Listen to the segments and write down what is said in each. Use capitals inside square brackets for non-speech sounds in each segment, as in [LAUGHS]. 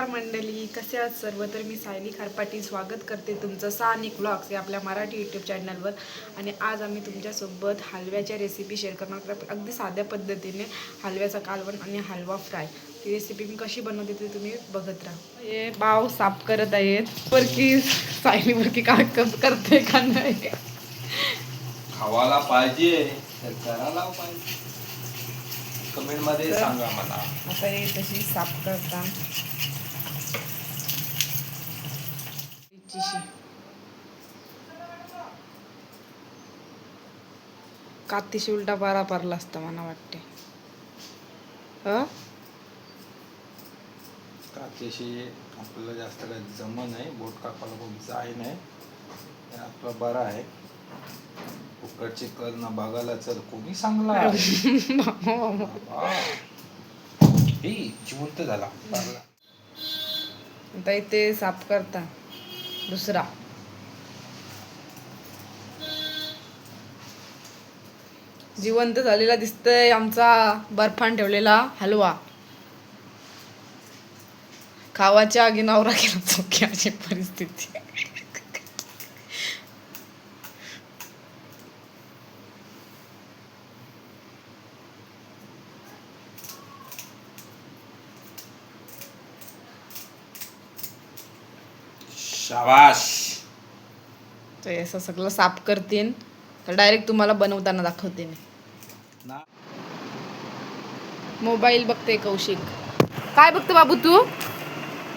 नमस्कार मंडळी कसे आहात सर्व? तर मी सायली खारपाटी स्वागत करते तुमचं सानिक ब्लॉग्स या आपल्या मराठी यूट्यूब चॅनलवर आणि आज आम्ही तुमच्यासोबत हलव्याच्या रेसिपी शेअर करणार. अगदी साध्या पद्धतीने हलव्याचा कालवण आणि हलवा फ्राय ती रेसिपी मी कशी बनवते ते तुम्ही बघत राहा. हे बाव साफ करत आहेत. वरकी सायली वरकी काय क- करते का नाही? खावाला पाहिजे. तर करायला पाहिजे. कमेंटमध्ये तर- सांगा मला. आता हे तशी साफ करता. हिचीशी. कातीशी उलटा पारा पारला असता मला वाटते अ? काचेशी आपल्याला जास्त काही जमत नाही बोट कापायला खूप जाय नाही आपला बरा आहे उकडची कल ना बघायला चल कोणी सांगला. हे [LAUGHS] जिवंत झाला. आता इथे साफ करता दुसरा. जिवंत झालेला दिसतंय आमचा बर्फान ठेवलेला हलवा. खावाच्या आगी नवरा केला चोकी अशी परिस्थिती. शाबाश हे असं सगळं साफ करतीन. तर डायरेक्ट तुम्हाला बनवताना दाखवते मी ना. मोबाईल बघते कौशिक. काय बघतं बाबू तू?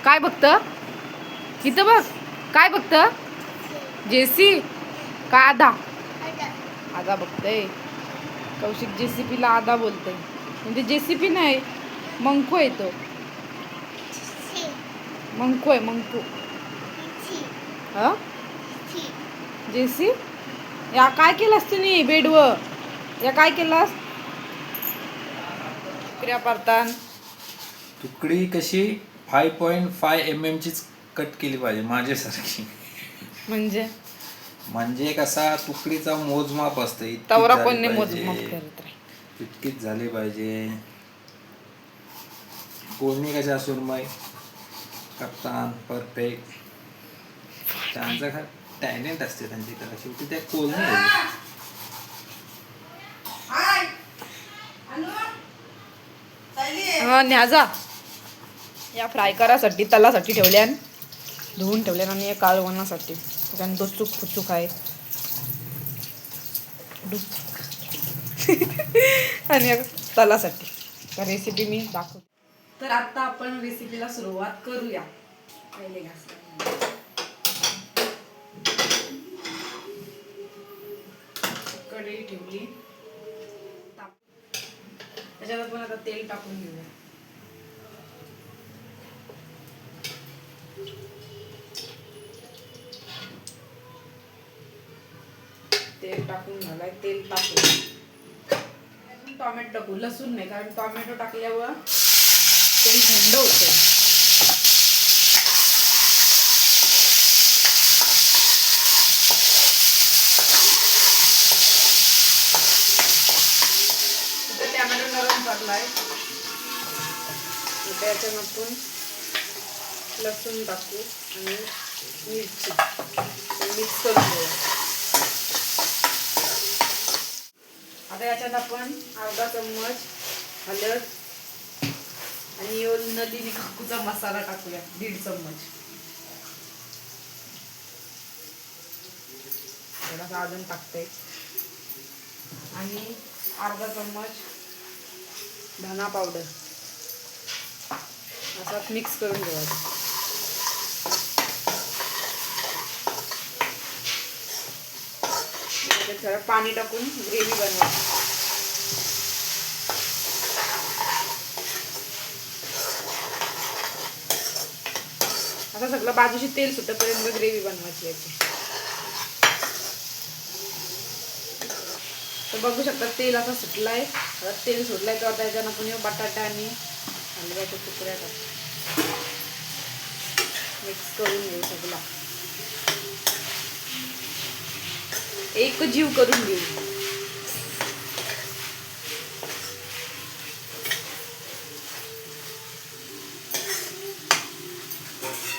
काय बघतं? इथं बघ. काय बघतं? जेसी. का आधा? आधा बघतंय. कौशिक जेसीपीला आधा बोलतंय. म्हणजे जेसीपी नाही मंकू आहे तो. मंकू आहे मंकू. हा? जेसी या काय केलास तुम्ही बेडवर? या काय केलास? क्रिया पारतान. तुकडी कशी? Five point five M M चीच कट केली पाहिजे माझ्यासारखी. म्हणजे? म्हणजे कसा तुकडीचा मोजमाप असतं इतकीच तवरा झाली कोणी पाहिजे. मोजमाप करत इतकीच झाली पाहिजे. कोणी कशा सुरमई कप्तान परफेक्ट त्यांचं काय टॅलेंट असते त्यांची तर शेवटी त्या कोलनी हा न्याजा या फ्राय करासाठी तलासाठी ठेवल्यान धुवून ठेवल्यान आणि या कालवणासाठी कारण तो चूक फुचूक आहे. आणि तलासाठी. तर रेसिपी मी दाखव तर आता आपण रेसिपीला सुरुवात करूया. पहिले घास कढई ठेवली. त्याच्यावर त्याच्यात आपण आता तेल टाकून घेऊया. तेल टाकून झालाय तेल टाकू टोमॅटो टाकू लसूण नाही कारण टोमॅटो टाकल्यावर तेल थंड होतं इथे टॅमॅटो आहे झालाय आपण लसूण टाकू आणि मिरची. मिक्स करून घेऊ आता याच्यात आपण अर्धा चम्मच हळद आणि यो नलिनी काकूचा मसाला टाकूया दीड चम्मच. थोडासा अजून टाकते. आणि अर्धा चम्मच धना पावडर असाच मिक्स करून घ्यायचं. थोडं पाणी टाकून ग्रेव्ही बनवायची. आता सगळं बाजूची तेल सुटेपर्यंत ग्रेव्ही बनवायची याची. तर बघू शकता तेल आता सुटलाय. आता तेल सुटलाय तर आता याच्यानं आपण बटाटा आणि हलव्याच्या तुकड्या मिक्स करून घेऊ सगळा. एक जीव करून घेऊ.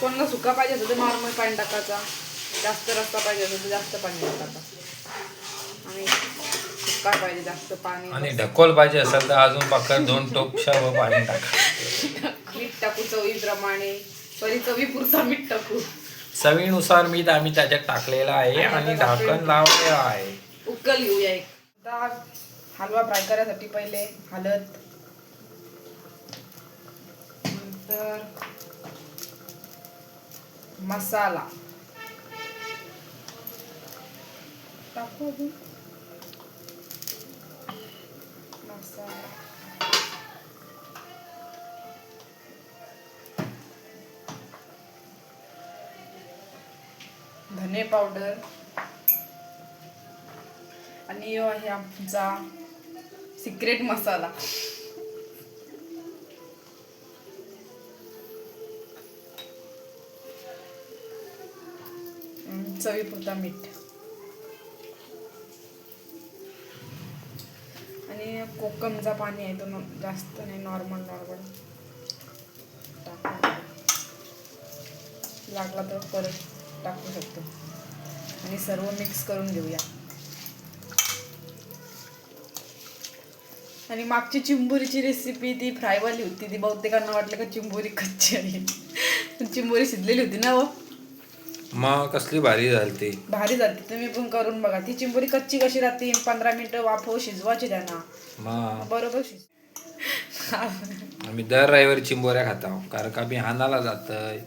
कोणाला सुका पाहिजे असेल तर नॉर्मल पाणी टाकायचा. जास्त रस्ता पाहिजे असेल तर जास्त पाणी टाकायचा. सुका पाहिजे जास्त पाणी. आणि ढकोल पाहिजे असेल तर अजून पकड दोन टोपशा व पाणी टाका. मीठ टाकू चवीप्रमाणे सॉरी चवी पुरता मीठ टाकू. चवीनुसार मीठ आम्ही त्याच्यात टाकलेलं आहे आणि ढाकण लावलेलं आहे. उकल घेऊया एक. आता हलवा फ्राय करायसाठी पहिले हलद. नंतर मसाला. टाकू अजून. मसाला. धने पावडर. आणि यो आहे आमचा सिक्रेट मसाला. हम्म, चवीपुरता मीठ. कोकमचा पाणी आहे तो जास्त नाही नॉर्मल नॉर्मल टाकू लागला तर परत टाकू शकतो. आणि सर्व मिक्स करून घेऊया. आणि मागची चिंबुरीची रेसिपी ती फ्रायवाली होती. ती बहुतेकांना वाटलं का चिंबुरी कच्ची आहे. चिंबुरी शिजलेली होती ना हो? मग कसली भारी झाली ती भारी जाते तुम्ही पण करून बघा. ती चिंबोरी कच्ची कशी राहते? पंधरा मिनिटं वाफव शिजवायची त्यांना. बरोबर शिज आम्ही दर रविवारी चिंबोऱ्या खातो कारण का मी हानाला जातय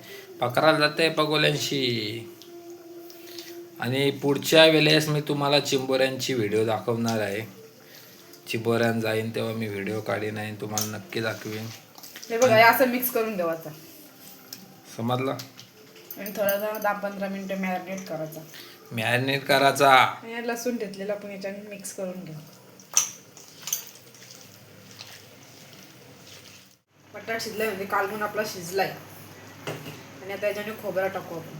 पकडायला जातंय पगोल्यांशी. आणि पुढच्या वेळेस मी तुम्हाला चिंबोऱ्यांची व्हिडिओ दाखवणार आहे. चिंबोऱ्यान जाईन तेव्हा मी व्हिडिओ काढीन आणि तुम्हाला नक्की दाखवीन. हे बघा हे असं मिक्स करून ठेवायचा समजलं? आणि थोडासा दहा पंधरा मिनिटं मॅरिनेट करायचा. मॅरिनेट करायचा. आणि लसूण घेतलेलं आपण याच्याने मिक्स करून घेऊ. बटाट शिजलाय म्हणजे कालवून आपला शिजलाय. आणि आता याच्याने खोबरा टाकू आपण.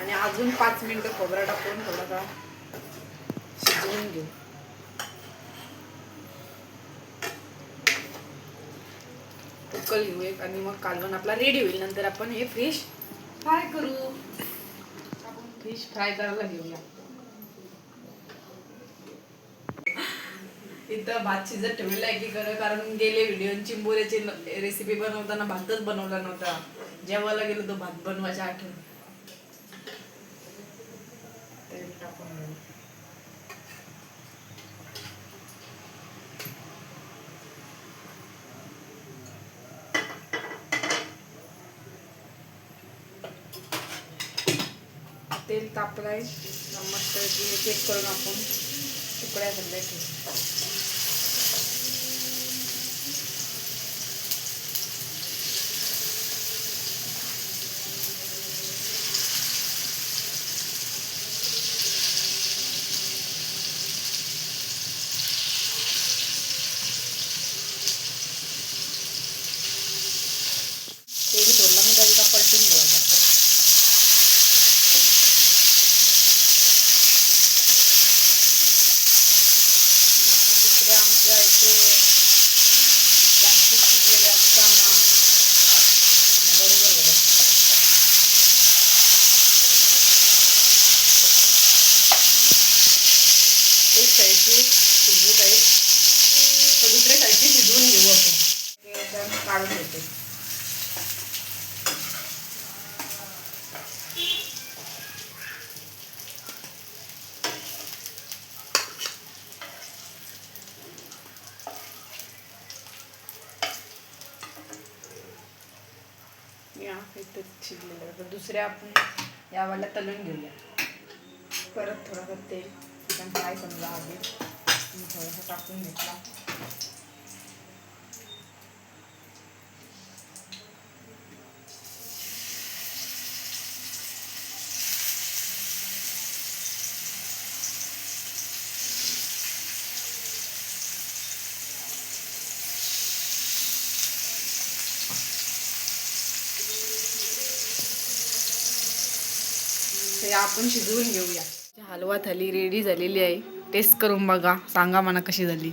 आणि अजून पाच मिनिटं खोबरा टाकून थोडासा शिजवून घेऊ. उकल घेऊ एक आणि मग कालवण आपला रेडी होईल. नंतर आपण हे फिश फ्राय करू. आपण फिश फ्राय करायला घेऊया. इथं भात शिजत ठेवलेला आहे की खरं कारण गेले व्हिडिओ चिंबोऱ्याची रेसिपी बनवताना भातच बनवला नव्हता. जेवायला गेलो तो भात बनवायच्या आठवण. तेल तापलं आहे मस्त चेक करून आपण तुकड्या झाल्या ठेवू तेल सोडलं मी त्याचा पलटून घ्यायचा आणि तिकडे आमच्या इथे जास्त शिजलेले असताना बरोबर बरोबर एक साईडची शिजवत आहेत तर दुसऱ्या साईडची शिजवून घेऊ आपण हे एकदम काढून घेते. शिजलेलं आहे. तर दुसऱ्या आपण यावाला तलून घेऊया. परत थोडंसं तेल चिकन फ्राय समजा आधी? थोडंसं टाकून घेतला. ते आपण शिजवून घेऊया. हलवा थाली रेडी झालेली आहे. टेस्ट करून बघा. सांगा मला कशी झाली.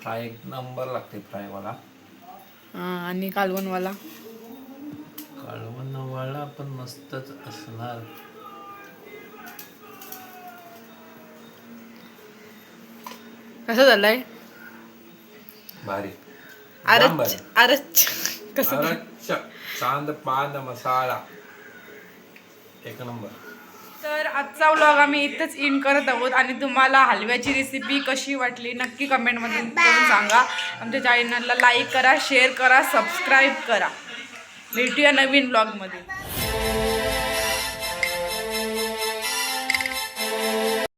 फ्राय एक नंबर लागते फ्रायवाला हा, आणि कालवणवाला? कालवणवाला पण मस्तच असणार. कसं झालंय? भारी. अरे. अरे कसं अरे च, मसाला. एक नंबर. तर आजचा व्लॉग आम्ही इथंच इन करत आहोत आणि तुम्हाला हलव्याची रेसिपी कशी वाटली नक्की कमेंटमध्ये करून सांगा. आमच्या चॅनलला लाईक करा शेअर करा सबस्क्राईब करा. भेटूया नवीन ब्लॉगमध्ये